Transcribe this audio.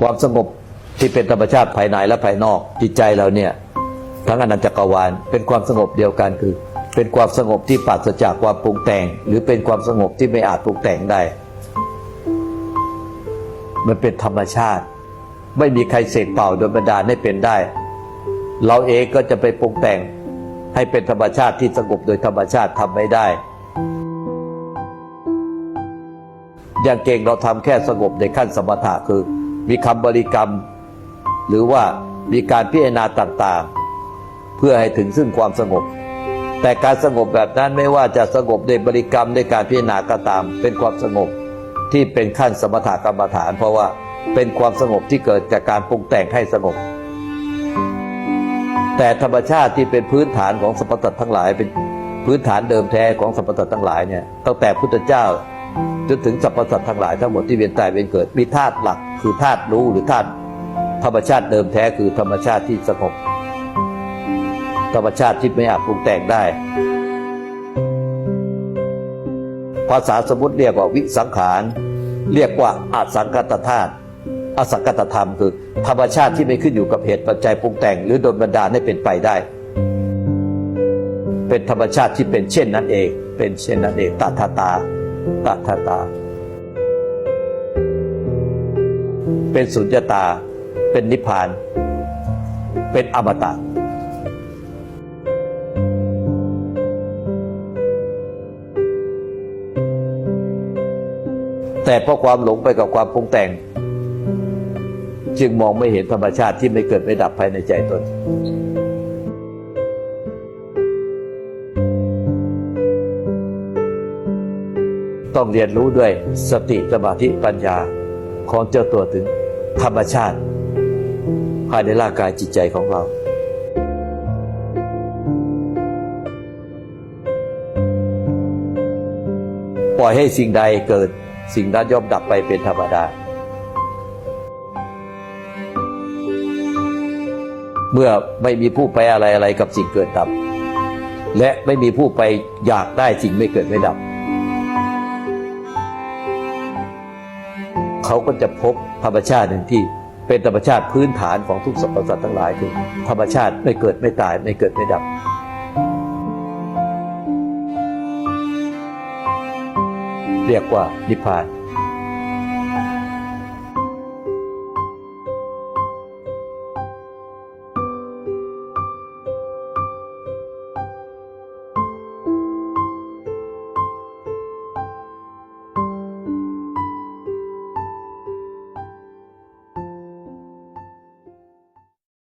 ความสงบที่เป็นธรรมชาติภายในและภายนอก จิตใจเราเนี่ยทั้งอนันตจักรวาลเป็นความสงบเดียวกันคือ เป็นความสงบที่ปราศจากความปรุงแต่ง หรือเป็นความสงบที่ไม่อาจปรุงแต่งได้ มันเป็นธรรมชาติ ไม่มีใครเสกเป่าโดยบันดาลให้เป็นได้ เราเองก็จะไปปรุงแต่งให้เป็นธรรมชาติที่สงบโดยธรรมชาติทำไม่ได้อย่างเก่งเราทำแค่สงบในขั้นสมถะคือ มีคำบริกรรม หรือว่ามีการพิจารณาต่างๆ เพื่อให้ถึงซึ่งความสงบ แต่การสงบแบบนั้นไม่ว่าจะสงบในบริกรรมในการพิจารณาก็ตาม เป็นความสงบที่เป็นขั้นสมถกรรมฐาน เพราะว่าเป็นความสงบที่เกิดจากการปรุงแต่งให้สงบ แต่ธรรมชาติที่เป็นพื้นฐานของสรรพสัตว์ทั้งหลายเป็นพื้นฐานเดิมแท้ของสรรพสัตว์ทั้งหลายเนี่ยตั้งแต่พุทธเจ้า จนถึงสรรพสัตว์ทั้งหลายทั้งหมดที่เวียนตายเวียนเกิด มีธาตุหลักคือธาตุรู้หรือธาตุธรรมชาติเดิมแท้คือธรรมชาติที่สงบธรรมชาติที่ไม่อาจปรุงแต่งได้ ภาษาสมมติเรียกว่าวิสังขาร เรียกว่าอาสังกตธาตุอสังกตธรรมคือ ธรรมชาติที่ไม่ขึ้นอยู่กับเหตุปัจจัยปรุงแต่ง หรือโดนบันดาลให้เป็นไปได้ เป็นธรรมชาติที่เป็นเช่นนั้นเอง เป็นเช่นนั้นเองตถาตา ตถาตา เป็นสุญญตา เป็นนิพพาน เป็นอมตะแต่เพราะความหลงไปกับความปรุงแต่ง จึงมองไม่เห็นธรรมชาติที่ไม่เกิดไม่ดับภายในใจตน ต้องเรียนรู้ด้วยสติสมาธิปัญญาของเจ้าตัวถึงธรรมชาติ ภายในร่างกายจิตใจของเราปล่อยให้สิ่งใดเกิดสิ่งนั้นย่อมดับไปเป็นธรรมดา เมื่อไม่มีผู้ไปอะไรอะไรกับสิ่งเกิดดับ และไม่มีผู้ไปอยากได้สิ่งไม่เกิดไม่ดับ เขาก็จะพบธรรมชาติหนึ่งที่เป็นธรรมชาติพื้นฐานของทุกสรรพสัตว์ทั้งหลายคือธรรมชาติไม่เกิดไม่ตายไม่เกิดไม่ดับเรียกว่านิพพาน